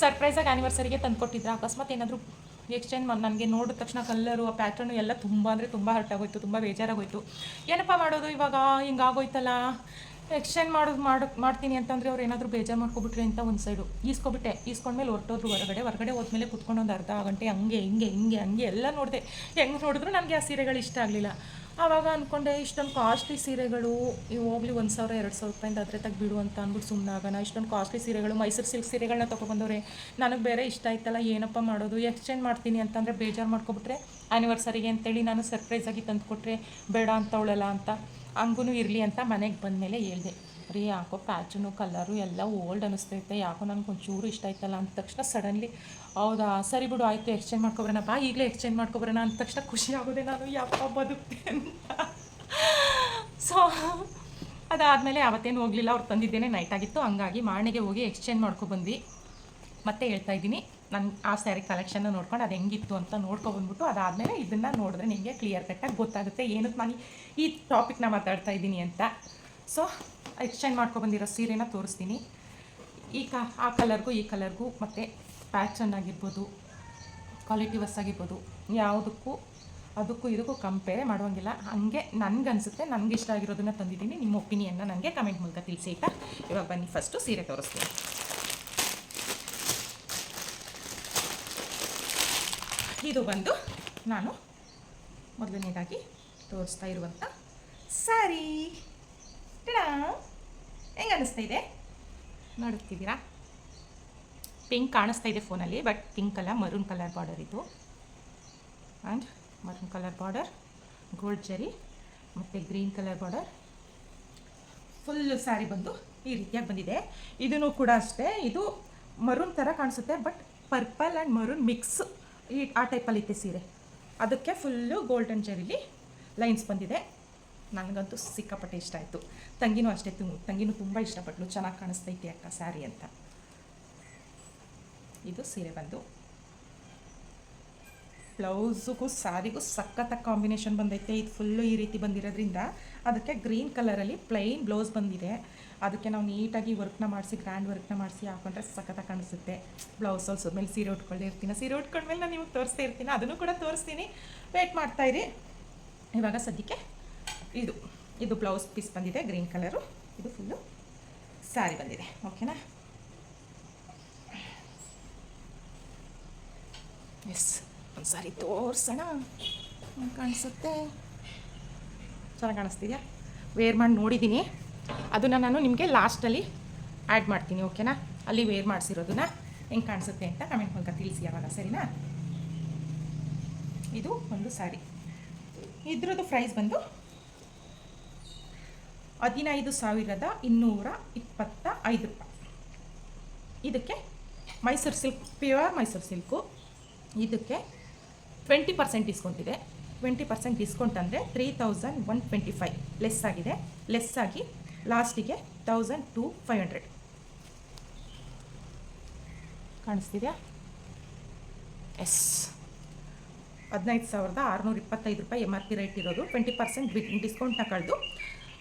A: ಸರ್ಪ್ರೈಸಾಗಿ ಆ್ಯನಿವರ್ಸರಿಗೆ ತಂದುಕೊಟ್ಟಿದ್ರೆ ಅಕಸ್ಮಾತ್ ಏನಾದರೂ ಎಕ್ಸ್ಚೇಂಜ್ ಮಾಡಿ ನನಗೆ ನೋಡಿದ ತಕ್ಷಣ ಕಲ್ಲರು ಆ ಪ್ಯಾಟ್ರನ್ನು ಎಲ್ಲ ತುಂಬ ಅಂದರೆ ತುಂಬ ಹರ್ಟಾಗೋಯ್ತು ತುಂಬ ಬೇಜಾರಾಗೋಯ್ತು. ಏನಪ್ಪ ಮಾಡೋದು ಇವಾಗ? ಹಿಂಗಾಗೋಯ್ತಲ್ಲ. ಎಕ್ಸ್ಚೇಂಜ್ ಮಾಡೋದು ಮಾಡು, ಮಾಡ್ತೀನಿ ಅಂತಂದರೆ ಅವ್ರು ಏನಾದರೂ ಬೇಜಾರು ಮಾಡ್ಕೊಬಿಟ್ರೆ ಅಂತ ಒಂದು ಸೈಡು ಈಸ್ಕೊಬಿಟ್ಟೆ, ಈಸ್ಕೊಂಡ್ಮೇಲೆ ಹೊರಟೋದ್ರು ಹೊರಗಡೆ ಹೊರಗಡೆ ಹೋದ್ಮೇಲೆ ಕುತ್ಕೊಂಡು ಒಂದು ಅರ್ಧ ಗಂಟೆ ಹಂಗೆ, ಹಿಂಗೆ ಹಿಂಗೆ, ಹಂಗೆ ಎಲ್ಲ ನೋಡಿದೆ. ಹೆಂಗೆ ನೋಡಿದ್ರು ನನಗೆ ಆ ಸೀರೆಗಳು ಇಷ್ಟ ಆಗಲಿಲ್ಲ. ಆವಾಗ ಅಂದ್ಕೊಂಡೆ ಇಷ್ಟೊಂದು ಕಾಸ್ಟ್ಲಿ ಸೀರೆಗಳು, ಇವು ಹೋಗ್ಲಿ ಒಂದು ಸಾವಿರ, ಎರಡು ಸಾವಿರ ರೂಪಾಯಿಂದ ಅದ್ರ ತಗ ಬಿಡು ಅಂತ ಅಂದ್ಬಿಟ್ಟು ಸುಮ್ಮನೆ ಆಗೋಣ. ಇಷ್ಟೊಂದು ಕಾಸ್ಟ್ಲಿ ಸೀರೆಗಳು, ಮೈಸೂರು ಸಿಲ್ಕ್ ಸೀರೆಗಳನ್ನ ತೊಗೊಬಂದವ್ರೆ, ನನಗೆ ಬೇರೆ ಇಷ್ಟ ಆಯ್ತಲ್ಲ, ಏನಪ್ಪ ಮಾಡೋದು? ಎಕ್ಸ್ಚೇಂಜ್ ಮಾಡ್ತೀನಿ ಅಂತಂದರೆ ಬೇಜಾರು ಮಾಡ್ಕೊಬಿಟ್ರೆ ಆ್ಯನಿವರ್ಸರಿಗೆ ಅಂತೇಳಿ ನಾನು ಸರ್ಪ್ರೈಸಾಗಿ ತಂದು ಕೊಟ್ಟರೆ ಬೇಡ ಅಂತವಳಲ್ಲ ಅಂತ ಹಂಗೂ ಇರಲಿ ಅಂತ ಮನೆಗೆ ಬಂದಮೇಲೆ ಹೇಳ್ದೆ. ರೀ, ಯಾಕೋ ಪ್ಯಾಚನು ಕಲರು ಎಲ್ಲ ಓಲ್ಡ್ ಅನಿಸ್ತೈತೆ, ಯಾಕೋ ನನಗೆ ಒಂಚೂರು ಇಷ್ಟ ಆಯ್ತಲ್ಲ ಅಂದ ತಕ್ಷಣ ಸಡನ್ಲಿ ಹೌದಾ, ಸರಿ ಬಿಡು, ಆಯಿತು ಎಕ್ಸ್ಚೇಂಜ್ ಮಾಡ್ಕೊಬರೋಣಪ್ಪ, ಈಗಲೇ ಎಕ್ಸ್ಚೇಂಜ್ ಮಾಡ್ಕೊಬರೋಣ ಅಂದ ತಕ್ಷಣ ಖುಷಿ ಆಗೋದೆ ನಾನು, ಯಪ್ಪ ಬದುಕ್ತೆ ಅಂತ. ಸೊ ಅದಾದಮೇಲೆ ಅವತ್ತೇನು ಹೋಗಲಿಲ್ಲ, ಅವ್ರು ತಂದಿದ್ದೇನೆ ನೈಟ್ ಆಗಿತ್ತು, ಹಂಗಾಗಿ ಮಾರ್ನಿಗೆ ಹೋಗಿ ಎಕ್ಸ್ಚೇಂಜ್ ಮಾಡ್ಕೊಬಂದು ಮತ್ತೆ ಹೇಳ್ತಾ ಇದ್ದೀನಿ ನನ್ನ ಆ ಸ್ಯಾರಿ ಕಲೆಕ್ಷನ್ನ ನೋಡ್ಕೊಂಡು ಅದು ಹೆಂಗಿತ್ತು ಅಂತ ನೋಡ್ಕೊಬಂದ್ಬಿಟ್ಟು ಅದಾದಮೇಲೆ ಇದನ್ನು ನೋಡಿದ್ರೆ ನಿಮಗೆ ಕ್ಲಿಯರ್ ಕಟ್ಟಾಗಿ ಗೊತ್ತಾಗುತ್ತೆ ಏನಕ್ಕೆ ನಾನು ಈ ಟಾಪಿಕ್ನ ಮಾತಾಡ್ತಾ ಇದ್ದೀನಿ ಅಂತ. ಸೊ ಎಕ್ಸ್ಚೇಂಜ್ ಮಾಡ್ಕೊಬಂದಿರೋ ಸೀರೆನ ತೋರಿಸ್ತೀನಿ. ಈ ಕ ಆ ಕಲರ್ಗೂ ಈ ಕಲರ್ಗೂ ಮತ್ತು ಪ್ಯಾಚನ್ ಆಗಿರ್ಬೋದು ಕ್ವಾಲಿಟಿ ವಸ್ ಆಗಿರ್ಬೋದು, ಯಾವುದಕ್ಕೂ ಅದಕ್ಕೂ ಇದಕ್ಕೂ ಕಂಪೇರ್ ಮಾಡುವಂಗಿಲ್ಲ. ಹಾಗೆ ನನಗನ್ಸುತ್ತೆ ನನಗೆ ಇಷ್ಟ ಆಗಿರೋದನ್ನ ತಂದಿದ್ದೀನಿ. ನಿಮ್ಮ ಒಪಿನಿಯನ್ನ ನನಗೆ ಕಮೆಂಟ್ ಮೂಲಕ ತಿಳಿಸಿ, ಆಯಿತಾ? ಇವಾಗ ಬನ್ನಿ ಫಸ್ಟು ಸೀರೆ ತೋರಿಸ್ತೀನಿ. ಇದು ಬಂದು ನಾನು ಮೊದಲನೇದಾಗಿ ತೋರಿಸ್ತಾ ಇರುವಂಥ ಸ್ಯಾರಿ ಹೆಂಗೆ ಅನ್ನಿಸ್ತಾ ಇದೆ? ನೋಡುತ್ತಿದ್ದೀರಾ ಪಿಂಕ್ ಕಾಣಿಸ್ತಾ ಇದೆ ಫೋನಲ್ಲಿ ಬಟ್ ಪಿಂಕ್ ಅಲ್ಲ ಮರೂನ್ ಕಲರ್ ಬಾರ್ಡರ್ ಇದು. And maroon colour border gold zari ಮತ್ತು green colour border full sari ಬಂದು ಈ ರೀತಿಯಾಗಿ ಬಂದಿದೆ. ಇದನ್ನು ಕೂಡ ಅಷ್ಟೇ, ಇದು ಮರೂನ್ ಥರ ಕಾಣಿಸುತ್ತೆ but purple and maroon mix ಈ ಆ ಟೈಪಲ್ಲಿ ಐತೆ ಸೀರೆ. ಅದಕ್ಕೆ ಫುಲ್ಲು ಗೋಲ್ಡನ್ ಜರಿಲಿ ಲೈನ್ಸ್ ಬಂದಿದೆ. ನನಗಂತೂ ಸಿಕ್ಕಾಪಟ್ಟೆ ಇಷ್ಟ ಆಯಿತು. ತಂಗಿನೂ ಅಷ್ಟೇ ತುಂಬ ತಂಗಿನೂ ತುಂಬ ಇಷ್ಟಪಟ್ಲು. ಚೆನ್ನಾಗಿ ಕಾಣಿಸ್ತೈತಿ ಅಕ್ಕ ಸ್ಯಾರಿ ಅಂತ. ಇದು ಸೀರೆ ಬಂದು. ಬ್ಲೌಸಿಗೂ ಸ್ಯಾರಿಗೂ ಸಖತ್ತಾಗಿ ಕಾಂಬಿನೇಷನ್ ಬಂದೈತೆ. ಇದು ಫುಲ್ಲು ಈ ರೀತಿ ಬಂದಿರೋದ್ರಿಂದ ಅದಕ್ಕೆ ಗ್ರೀನ್ ಕಲರಲ್ಲಿ ಪ್ಲೈನ್ ಬ್ಲೌಸ್ ಬಂದಿದೆ. ಅದಕ್ಕೆ ನಾವು ನೀಟಾಗಿ ವರ್ಕ್ನ ಮಾಡಿಸಿ ಗ್ರ್ಯಾಂಡ್ ವರ್ಕ್ನ ಮಾಡಿಸಿ ಹಾಕೊಂಡ್ರೆ ಸಖತ್ತಾಗಿ ಕಾಣಿಸುತ್ತೆ. ಬ್ಲೌಸ್ ಮೇಲೆ ಸೀರೆ ಉಟ್ಕೊಳ್ಳೇ ಇರ್ತೀನಿ. ಸೀರೆ ಉಟ್ಕೊಂಡ್ಮೇಲೆ ನಾನು ನಿಮಗೆ ತೋರಿಸ್ತಾ ಇರ್ತೀನಿ. ಅದನ್ನು ಕೂಡ ತೋರಿಸ್ತೀನಿ. ವೇಟ್ ಮಾಡ್ತಾಯಿರಿ ಇವಾಗ ಸದ್ಯಕ್ಕೆ ಇದು ಇದು ಬ್ಲೌಸ್ ಪೀಸ್ ಬಂದಿದೆ ಗ್ರೀನ್ ಕಲರು ಇದು ಫುಲ್ಲು ಸ್ಯಾರಿ ಬಂದಿದೆ. ಓಕೆನಾ ಎಸ್ ಒಂದು ಸಾರಿ ತೋರಿಸೋಣ. ಕಾಣಿಸುತ್ತೆ? ಚೆನ್ನಾಗಿ ಕಾಣಿಸ್ತಿದೆಯಾ? ವೇರ್ ಮಾಡಿ ನೋಡಿದ್ದೀನಿ ಅದನ್ನು ನಾನು ನಿಮಗೆ ಲಾಸ್ಟಲ್ಲಿ ಆ್ಯಡ್ ಮಾಡ್ತೀನಿ ಓಕೆನಾ ಅಲ್ಲಿ ವೇರ್ ಮಾಡಿಸಿರೋದನ್ನ ಹೆಂಗೆ ಕಾಣಿಸುತ್ತೆ ಅಂತ ಕಮೆಂಟ್ ಮೂಲಕ ತಿಳಿಸಿ ಯಾವಾಗ, ಸರಿನಾ? ಇದು ಒಂದು ಸ್ಯಾರಿ ಇದ್ರದ್ದು ಪ್ರೈಸ್ ಬಂದು ಹದಿನೈದು ಸಾವಿರದ ಇನ್ನೂರ ಇಪ್ಪತ್ತ ಐದು ರೂಪಾಯಿ. ಇದಕ್ಕೆ Mysuru silk, pure Mysuru silk. ಇದಕ್ಕೆ ಟ್ವೆಂಟಿ ಪರ್ಸೆಂಟ್ ಡಿಸ್ಕೌಂಟ್ ಇದೆ. ಟ್ವೆಂಟಿ ಪರ್ಸೆಂಟ್ ಡಿಸ್ಕೌಂಟ್ ಅಂದರೆ three thousand one twenty five less ಆಗಿದೆ. ಲೆಸ್ ಆಗಿ ಲಾಸ್ಟಿಗೆ ತೌಸಂಡ್ ಟು ಫೈವ್ ಹಂಡ್ರೆಡ್ ಕಾಣಿಸ್ತಿದೆಯಾ? ಎಸ್ ಹದಿನೈದು ಸಾವಿರದ ಆರುನೂರ ಇಪ್ಪತ್ತೈದು ರೂಪಾಯಿ ಎಂ ಆರ್ ಪಿ ರೇಟ್ ಇರೋದು. ಟ್ವೆಂಟಿ ಪರ್ಸೆಂಟ್ ಡಿಸ್ಕೌಂಟ್ನ ಕಳೆದು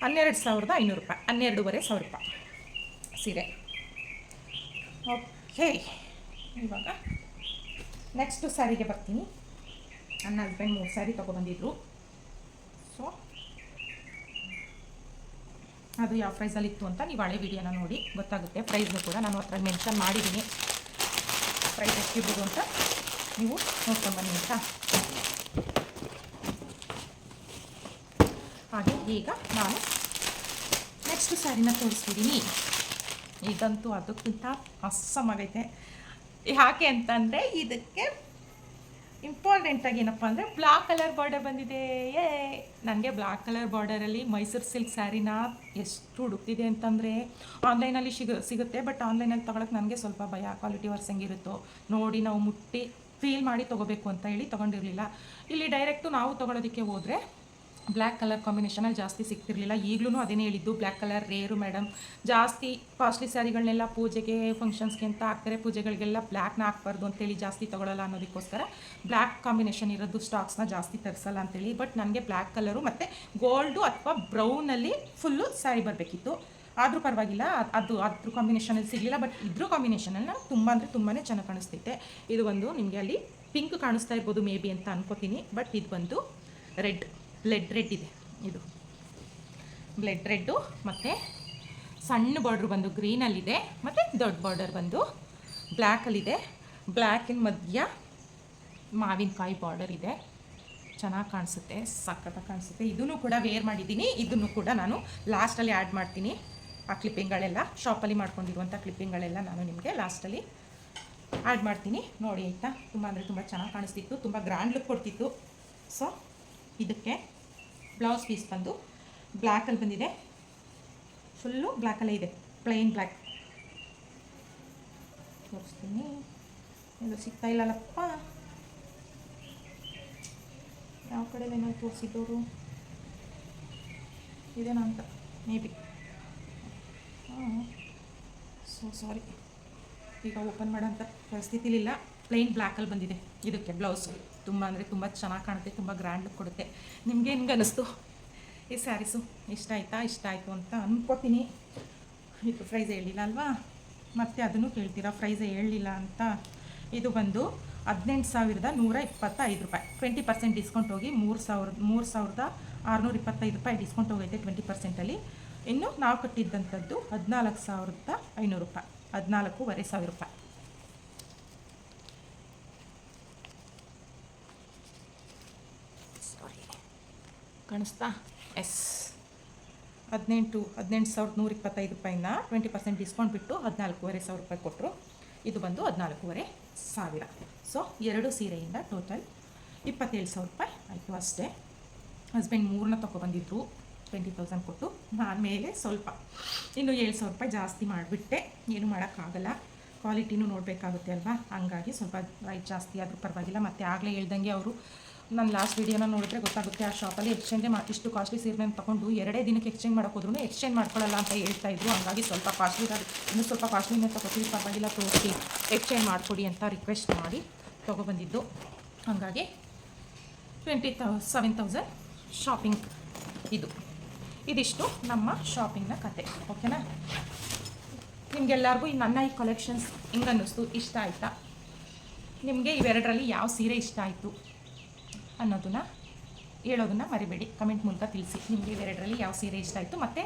A: ಹನ್ನೆರಡು ಸಾವಿರದ ಐನೂರು ರೂಪಾಯಿ, ಹನ್ನೆರಡೂವರೆ ಸಾವಿರ ರೂಪಾಯಿ ಸೀರೆ. ಓಕೆ ಇವಾಗ ನೆಕ್ಸ್ಟು ಸ್ಯಾರಿಗೆ ಬರ್ತೀನಿ. ನನ್ನ ಹಸ್ಬೆಂಡ್ ಮೂರು ಸ್ಯಾರಿ ತೊಗೊಬಂದಿದ್ರು. ಸೊ ಅದು ಯಾವ ಪ್ರೈಸಲ್ಲಿ ಇತ್ತು ಅಂತ ನೀವು ಹಳೆ ವಿಡಿಯೋನ ನೋಡಿ, ಗೊತ್ತಾಗುತ್ತೆ. ಪ್ರೈಸ್ನು ಕೂಡ ನಾನು ಹತ್ರ ಮೆನ್ಷನ್ ಮಾಡಿದ್ದೀನಿ. ಪ್ರೈಸ್ ಎಷ್ಟಿರ್ಬೋದು ಅಂತ ನೀವು ನೋಡ್ಕೊಂಬನ್ನಿ ಅಂತ ಹಾಗೆ ಈಗ ನಾನು ನೆಕ್ಸ್ಟ್ ಸ್ಯಾರಿನ ತೋರಿಸ್ತಿದ್ದೀನಿ. ಇದಂತೂ ಅದಕ್ಕಿಂತ ಅಸ್ಸಮಾಗೈತೆ ಯಾಕೆ ಅಂತಂದರೆ ಇದಕ್ಕೆ ಇಂಪಾರ್ಟೆಂಟಾಗಿ ಏನಪ್ಪ ಅಂದರೆ ಬ್ಲಾಕ್ ಕಲರ್ ಬಾರ್ಡರ್ ಬಂದಿದೆ. ಏ ನನಗೆ ಬ್ಲ್ಯಾಕ್ ಕಲರ್ ಬಾರ್ಡರಲ್ಲಿ ಮೈಸೂರು ಸಿಲ್ಕ್ ಸ್ಯಾರಿನ ಎಷ್ಟು ಹುಡುಕ್ತಿದೆ ಅಂತಂದರೆ ಆನ್ಲೈನಲ್ಲಿ ಸಿಗ, ಸಿಗುತ್ತೆ ಬಟ್ ಆನ್ಲೈನಲ್ಲಿ ತೊಗೊಳಕ್ಕೆ ನನಗೆ ಸ್ವಲ್ಪ ಭಯ ಕ್ವಾಲಿಟಿ ವರ್ಸ್ ಹೆಂಗಿರುತ್ತೋ ನೋಡಿ, ನಾವು ಮುಟ್ಟಿ ಫೀಲ್ ಮಾಡಿ ತೊಗೋಬೇಕು ಅಂತ ಹೇಳಿ ತೊಗೊಂಡಿರಲಿಲ್ಲ. ಇಲ್ಲಿ ಡೈರೆಕ್ಟು ನಾವು ತೊಗೊಳೋದಕ್ಕೆ ಹೋದರೆ ಬ್ಲ್ಯಾಕ್ ಕಲರ್ ಕಾಂಬಿನೇಷನಲ್ಲಿ ಜಾಸ್ತಿ ಸಿಗ್ತಿರಲಿಲ್ಲ. ಈಗಲೂ ಅದೇನೇ ಹೇಳಿದ್ದು, ಬ್ಲ್ಯಾಕ್ ಕಲರ್ ರೇರು ಮೇಡಮ್ ಜಾಸ್ತಿ ಕಾಸ್ಟ್ಲಿ ಸ್ಯಾರಿಗಳನ್ನೆಲ್ಲ ಪೂಜೆಗೆ ಫಂಕ್ಷನ್ಸ್ಗೆ ಅಂತ ಹಾಕ್ತಾರೆ. ಪೂಜೆಗಳಿಗೆಲ್ಲ ಬ್ಲ್ಯಾಕ್ನ ಹಾಕ್ಬಾರ್ದು ಅಂತೇಳಿ ಜಾಸ್ತಿ ತೊಗೊಳ್ಳಲ್ಲ ಅನ್ನೋದಕ್ಕೋಸ್ಕರ ಬ್ಲ್ಯಾಕ್ ಕಾಂಬಿನೇಷನ್ ಇರೋದು ಸ್ಟಾಕ್ಸ್ನ ಜಾಸ್ತಿ ತರಿಸಲ್ಲ ಅಂತೇಳಿ. ಬಟ್ ನನಗೆ ಬ್ಲ್ಯಾಕ್ ಕಲರು ಮತ್ತು ಗೋಲ್ಡು ಅಥವಾ ಬ್ರೌನಲ್ಲಿ ಫುಲ್ಲು ಸ್ಯಾರಿ ಬರಬೇಕಿತ್ತು. ಆದರೂ ಪರವಾಗಿಲ್ಲ, ಅದ್- ಅದು ಅದ್ರ ಕಾಂಬಿನೇಷನಲ್ಲಿ ಸಿಗಲಿಲ್ಲ. ಬಟ್ ಇದ್ರ ಕಾಂಬಿನೇಷನಲ್ಲಿ ನಾನು ತುಂಬ ಅಂದರೆ ತುಂಬಾ ಚೆನ್ನಾಗಿ ಕಾಣಿಸ್ತೈತೆ ಇದು ಒಂದು ನಿಮಗೆ ಅಲ್ಲಿ ಪಿಂಕ್ ಕಾಣಿಸ್ತಾ ಇರ್ಬೋದು ಮೇ ಬಿ ಅಂತ ಅನ್ಕೋತೀನಿ. ಬಟ್ ಇದು ಬಂದು ರೆಡ್ ಬ್ಲೆಡ್ ರೆಡ್ ಇದೆ. ಇದು. ಬ್ಲೆಡ್ ರೆಡ್ಡು ಮತ್ತು ಸಣ್ಣ ಬಾರ್ಡ್ರ್ ಬಂದು ಗ್ರೀನಲ್ಲಿದೆ ಮತ್ತು ದೊಡ್ಡ ಬಾರ್ಡರ್ ಬಂದು ಬ್ಲ್ಯಾಕಲ್ಲಿದೆ ಬ್ಲ್ಯಾಕಿನ ಮಧ್ಯ ಮಾವಿನಕಾಯಿ ಬಾರ್ಡರ್ ಇದೆ. ಚೆನ್ನಾಗಿ ಕಾಣಿಸುತ್ತೆ, ಸಖತ್ತಾಗಿ ಕಾಣಿಸುತ್ತೆ. ಇದನ್ನು ಕೂಡ ವೇರ್ ಮಾಡಿದ್ದೀನಿ. ಇದನ್ನು ಕೂಡ ನಾನು ಲಾಸ್ಟಲ್ಲಿ ಆ್ಯಡ್ ಮಾಡ್ತೀನಿ. ಆ ಕ್ಲಿಪ್ಪಿಂಗ್ಗಳೆಲ್ಲ ಶಾಪಲ್ಲಿ ಮಾಡ್ಕೊಂಡಿರುವಂಥ ಕ್ಲಿಪ್ಪಿಂಗ್ಗಳೆಲ್ಲ ನಾನು ನಿಮಗೆ ಲಾಸ್ಟಲ್ಲಿ ಆ್ಯಡ್ ಮಾಡ್ತೀನಿ. ನೋಡಿ, ಆಯಿತಾ? ತುಂಬ ಅಂದರೆ ತುಂಬ ಚೆನ್ನಾಗಿ ಕಾಣಿಸ್ತಿತ್ತು. ತುಂಬ ಗ್ರ್ಯಾಂಡ್ ಲುಕ್ ಕೊಡ್ತಿತ್ತು. ಸೊ ಇದಕ್ಕೆ ಬ್ಲೌಸ್ ಪೀಸ್ ಬಂದು ಬ್ಲ್ಯಾಕಲ್ಲಿ ಬಂದಿದೆ. ಫುಲ್ಲು ಬ್ಲ್ಯಾಕಲ್ಲೇ ಇದೆ. ಪ್ಲೈನ್ ಬ್ಲ್ಯಾಕ್ ತೋರಿಸ್ತೀನಿ. ಇದು ಸಿಗ್ತಾ ಇಲ್ಲಲ್ಲಪ್ಪ. ಯಾವ ಕಡೆ ಏನೋ ತೋರಿಸಿದ್ದವರು ಇದೇನಾ ಅಂತ ಮೇ ಬಿ ಹಾಂ. ಸೊ ಸಾರಿ ಈಗ ಓಪನ್ ಮಾಡೋಂಥ ಪರಿಸ್ಥಿತಿಲಿಲ್ಲ. ಪ್ಲೈನ್ ಬ್ಲ್ಯಾಕಲ್ಲಿ ಬಂದಿದೆ ಇದಕ್ಕೆ ಬ್ಲೌಸು ತುಂಬ ಅಂದರೆ ತುಂಬ ಚೆನ್ನಾಗಿ ಕಾಣುತ್ತೆ, ತುಂಬ ಗ್ರ್ಯಾಂಡ್ ಲುಕ್ ಕೊಡುತ್ತೆ. ನಿಮಗೆ ಹೆಂಗೆ ಅನ್ನಿಸ್ತು ಈ ಸ್ಯಾರೀಸು ಇಷ್ಟ ಆಯಿತಾ? ಇಷ್ಟ ಆಯಿತು ಅಂತ ಅನ್ಕೋತೀನಿ. ಇದು ಪ್ರೈಸ್ ಹೇಳಿಲ್ಲ ಅಲ್ವಾ? ಮತ್ತೆ ಅದನ್ನು ಕೇಳ್ತೀರಾ? ಪ್ರೈಸ್ ಹೇಳಲಿಲ್ಲ ಅಂತ. ಇದು ಬಂದು ಹದಿನೆಂಟು ಸಾವಿರದ ನೂರ ಇಪ್ಪತ್ತೈದು ರೂಪಾಯಿ. ಟ್ವೆಂಟಿ ಪರ್ಸೆಂಟ್ ಡಿಸ್ಕೌಂಟ್ ಹೋಗಿ ಮೂರು ಸಾವಿರದ ಮೂರು ಸಾವಿರದ ಆರುನೂರ ಇಪ್ಪತ್ತೈದು ರೂಪಾಯಿ ಡಿಸ್ಕೌಂಟ್ ಹೋಗೈತೆ ಟ್ವೆಂಟಿ ಪರ್ಸೆಂಟಲ್ಲಿ ಇನ್ನು ನಾವು ಕಟ್ಟಿದ್ದಂಥದ್ದು ಹದಿನಾಲ್ಕು ಸಾವಿರದ ಐನೂರು ರೂಪಾಯಿ. ಹದಿನಾಲ್ಕೂವರೆ ಸಾವಿರ ರೂಪಾಯಿ. ಕಾಣಿಸ್ತಾ? ಎಸ್ ಹದಿನೆಂಟು ಹದಿನೆಂಟು ಸಾವಿರದ ನೂರ ಇಪ್ಪತ್ತೈದು ರೂಪಾಯಿನ ಟ್ವೆಂಟಿ ಪರ್ಸೆಂಟ್ ಡಿಸ್ಕೌಂಟ್ ಬಿಟ್ಟು ಹದಿನಾಲ್ಕೂವರೆ ಸಾವಿರ ರೂಪಾಯಿ ಕೊಟ್ಟರು ಇದು ಬಂದು ಹದಿನಾಲ್ಕೂವರೆ ಸಾವಿರ. ಸೊ ಎರಡು ಸೀರೆಯಿಂದ ಟೋಟಲ್ ಇಪ್ಪತ್ತೇಳು ಸಾವಿರ ರೂಪಾಯಿ ಆಯಿತು ಅಷ್ಟೇ. ಹಸ್ಬೆಂಡ್ ಮೂರನ್ನ ತೊಗೊಬಂದಿದ್ರು ಟ್ವೆಂಟಿ ತೌಸಂಡ್ ಕೊಟ್ಟು. ನಾನು ಮೇಲೆ ಸ್ವಲ್ಪ, ಇನ್ನು ಏಳು ಸಾವಿರ ರೂಪಾಯಿ ಜಾಸ್ತಿ ಮಾಡಿಬಿಟ್ಟೆ. ಏನು ಮಾಡೋಕ್ಕಾಗಲ್ಲ. ಕ್ವಾಲಿಟಿನೂ ನೋಡಬೇಕಾಗುತ್ತೆ ಅಲ್ವಾ? ಹಂಗಾಗಿ ಸ್ವಲ್ಪ ರೈಟ್ ಜಾಸ್ತಿ ಆದರೂ ಪರವಾಗಿಲ್ಲ. ಮತ್ತು ಆಗಲೇ ಹೇಳ್ದಂಗೆ ಅವರು ನಾನು ಲಾಸ್ಟ್ ವೀಡಿಯೋನ ನೋಡಿದ್ರೆ ಗೊತ್ತಾಗುತ್ತೆ, ಆ ಶಾಪಲ್ಲಿ ಎಕ್ಸ್ಚೇಂಜ್ ಮಾಡಿ ಇಷ್ಟು ಕಾಸ್ಟ್ಲಿ ಸೀರೆನ ತಗೊಂಡು ಎರಡೇ ದಿನಕ್ಕೆ ಎಕ್ಸ್ಚೇಂಜ್ ಮಾಡಕ್ಕೆ ಹೋದ್ರೂ ಎಕ್ಸ್ಚೇಂಜ್ ಮಾಡ್ಕೊಳ್ಳಲ್ಲ ಅಂತ ಹೇಳ್ತಾ ಇದ್ರು. ಹಂಗಾಗಿ ಸ್ವಲ್ಪ ಕಾಸ್ಟ್ಲಿ ಇನ್ನೂ ಸ್ವಲ್ಪ ಕಾಸ್ಟ್ಲಿನೇ ತಗೋತೀವಿ, ಪರವಾಗಿಲ್ಲ ತೋರಿಸಿ ಎಕ್ಸ್ಚೇಂಜ್ ಮಾಡಿಕೊಡಿ ಅಂತ ರಿಕ್ವೆಸ್ಟ್ ಮಾಡಿ ತೊಗೊಬಂದಿದ್ದು. ಹಾಗಾಗಿ ಟ್ವೆಂಟಿ ತೌ ಸೆವೆನ್ ತೌಸಂಡ್ ಶಾಪಿಂಗ್ ಇದು. ಇದಿಷ್ಟು ನಮ್ಮ ಶಾಪಿಂಗ್ನ ಕತೆ ಓಕೆನಾ ನಿಮಗೆಲ್ಲರಿಗೂ ಈ ನನ್ನ ಈ ಕಲೆಕ್ಷನ್ಸ್ ಹಿಂಗೆ ಇಷ್ಟ ಆಯಿತಾ? ನಿಮಗೆ ಇವೆರಡರಲ್ಲಿ ಯಾವ ಸೀರೆ ಇಷ್ಟ ಆಯಿತು? ಅನ್ನೋದನ್ನ ಹೇಳೋದನ್ನ ಮರಿಬೇಡಿ. ಕಮೆಂಟ್ ಮೂಲಕ ತಿಳಿಸಿ. ನಿಮಗೆ ಇವೆರಡರಲ್ಲಿ ಯಾವ ಸೀರೆ ಇಷ್ಟ ಆಯಿತು ಮತ್ತು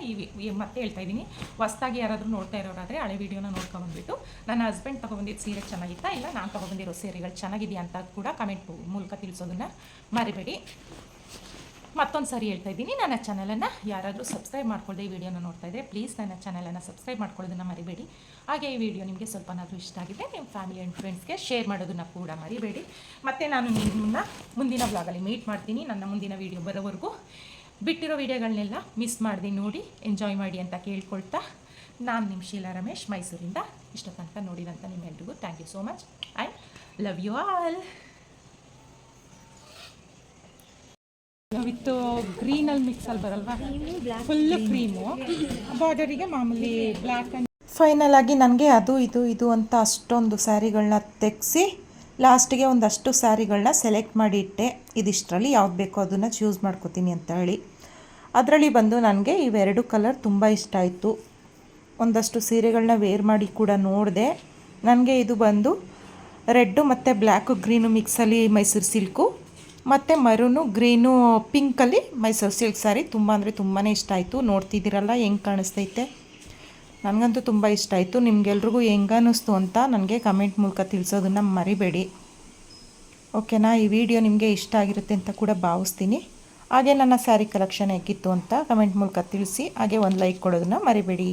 A: ಈ ಮತ್ತೆ ಹೇಳ್ತಾ ಇದ್ದೀನಿ. ಹೊಸ್ದಾಗಿ ಯಾರಾದರೂ ನೋಡ್ತಾ ಇರೋರಾದರೆ ಹಳೆ ವೀಡಿಯೋನ ನೋಡ್ಕೊಂಡ್ಬಂದ್ಬಿಟ್ಟು ನನ್ನ ಹಸ್ಬೆಂಡ್ ತೊಗೊಬಂದಿದ್ದು ಸೀರೆ ಚೆನ್ನಾಗಿತ್ತಾ ಇಲ್ಲ? ನಾನು ತೊಗೊಬಂದಿರೋ ಸೀರೆಗಳು ಚೆನ್ನಾಗಿದೆಯಾ ಅಂತ ಕೂಡ ಕಮೆಂಟ್ ಮೂಲಕ ತಿಳಿಸೋದನ್ನ ಮರಿಬೇಡಿ. ಮತ್ತೊಂದು ಸಾರಿ ಹೇಳ್ತಾ ಇದ್ದೀನಿ. ನನ್ನ ಚಾನಲನ್ನು ಯಾರಾದರೂ ಸಬ್ಸ್ಕ್ರೈಬ್ ಮಾಡ್ಕೊಳ್ಳದೆ ಈ ವಿಡಿಯೋನ ನೋಡ್ತಾ ಇದ್ದರೆ ಪ್ಲೀಸ್ ನನ್ನ ಚಾನಲನ್ನು ಸಬ್ಸ್ಕ್ರೈಬ್ ಮಾಡ್ಕೊಳ್ಳೋದನ್ನು ಮರಿಬೇಡಿ. ಹಾಗೆ ಈ ವಿಡಿಯೋ ನಿಮಗೆ ಸ್ವಲ್ಪನಾದರೂ ಇಷ್ಟ ಆಗಿದೆ ನಿಮ್ಮ ಫ್ಯಾಮಿಲಿ ಆ್ಯಂಡ್ ಫ್ರೆಂಡ್ಸ್ಗೆ ಶೇರ್ ಮಾಡೋದನ್ನು ಕೂಡ ಮರಿಬೇಡಿ. ಮತ್ತು ನಾನು ನಿಮ್ಮನ್ನ ಮುಂದಿನ ಬ್ಲಾಗಲ್ಲಿ ಮೀಟ್ ಮಾಡ್ತೀನಿ. ನನ್ನ ಮುಂದಿನ ವಿಡಿಯೋ ಬರೋವರೆಗೂ ಬಿಟ್ಟಿರೋ ವಿಡಿಯೋಗಳನ್ನೆಲ್ಲ ಮಿಸ್ ಮಾಡಿದೆ ನೋಡಿ ಎಂಜಾಯ್ ಮಾಡಿ ಅಂತ ಕೇಳ್ಕೊಳ್ತಾ ನಾನು ನಿಮ್ಮ ಶೀಲಾ ರಮೇಶ್ ಮೈಸೂರಿಂದ ಇಷ್ಟ ತನಕ ನೋಡಿದಂಥ ನಿಮ್ಮೆಲ್ರಿಗೂ thank you so much and love you all with ಗ್ರೀನಲ್ಲಿ ಮಿಕ್ಸಲ್ಲಿ ಬರಲ್ವಾ? ಫುಲ್ ಕ್ರೀಮು ಬಾರ್ಡರಿಗೆ ಮಾಮೂಲಿ ಬ್ಲ್ಯಾಕ್ ಅಂಡ್
B: ಫೈನಲ್ ಆಗಿ ನನಗೆ ಅದು, ಇದು ಇದು ಅಂತ ಅಷ್ಟೊಂದು ಸ್ಯಾರಿಗಳನ್ನ ತೆಗೆಸಿ ಲಾಸ್ಟಿಗೆ ಒಂದಷ್ಟು ಸ್ಯಾರಿಗಳನ್ನ ಸೆಲೆಕ್ಟ್ ಮಾಡಿ ಇಟ್ಟೆ. ಇದಿಷ್ಟರಲ್ಲಿ ಯಾವ್ದು ಬೇಕೋ ಅದನ್ನು ಚೂಸ್ ಮಾಡ್ಕೋತೀನಿ ಅಂತ ಹೇಳಿ. ಅದರಲ್ಲಿ ಬಂದು ನನಗೆ ಇವೆರಡು ಕಲರ್ ತುಂಬ ಇಷ್ಟ ಆಯಿತು. ಒಂದಷ್ಟು ಸೀರೆಗಳನ್ನ ವೇರ್ ಮಾಡಿ ಕೂಡ ನೋಡಿದೆ. ನನಗೆ ಇದು ಬಂದು ರೆಡ್ಡು ಮತ್ತು ಬ್ಲ್ಯಾಕು ಗ್ರೀನು ಮಿಕ್ಸಲ್ಲಿ ಮೈಸೂರು ಸಿಲ್ಕು ಮತ್ತು ಮರೂನು ಗ್ರೀನು ಪಿಂಕಲ್ಲಿ ಮೈಸೂರು ಸಿಲ್ಕ್ ಸ್ಯಾರಿ ತುಂಬ ಅಂದರೆ ತುಂಬಾ ಇಷ್ಟ ಆಯಿತು. ನೋಡ್ತಿದ್ದೀರಲ್ಲ, ಹೆಂಗೆ ಕಾಣಿಸ್ತೈತೆ? ನನಗಂತೂ ತುಂಬ ಇಷ್ಟ ಆಯಿತು. ನಿಮಗೆಲ್ರಿಗೂ ಹೆಂಗೆ ಅನ್ನಿಸ್ತು ಅಂತ ನನಗೆ ಕಮೆಂಟ್ ಮೂಲಕ ತಿಳಿಸೋದನ್ನು ಮರಿಬೇಡಿ. ಓಕೆನಾ? ಈ ವಿಡಿಯೋ ನಿಮಗೆ ಇಷ್ಟ ಆಗಿರುತ್ತೆ ಅಂತ ಕೂಡ ಭಾವಿಸ್ತೀನಿ. ಹಾಗೆ ನನ್ನ ಸ್ಯಾರಿ ಕಲೆಕ್ಷನ್ ಹೇಗಿತ್ತು ಅಂತ ಕಮೆಂಟ್ ಮೂಲಕ ತಿಳಿಸಿ, ಹಾಗೆ ಒಂದು ಲೈಕ್ ಕೊಡೋದನ್ನು ಮರಿಬೇಡಿ.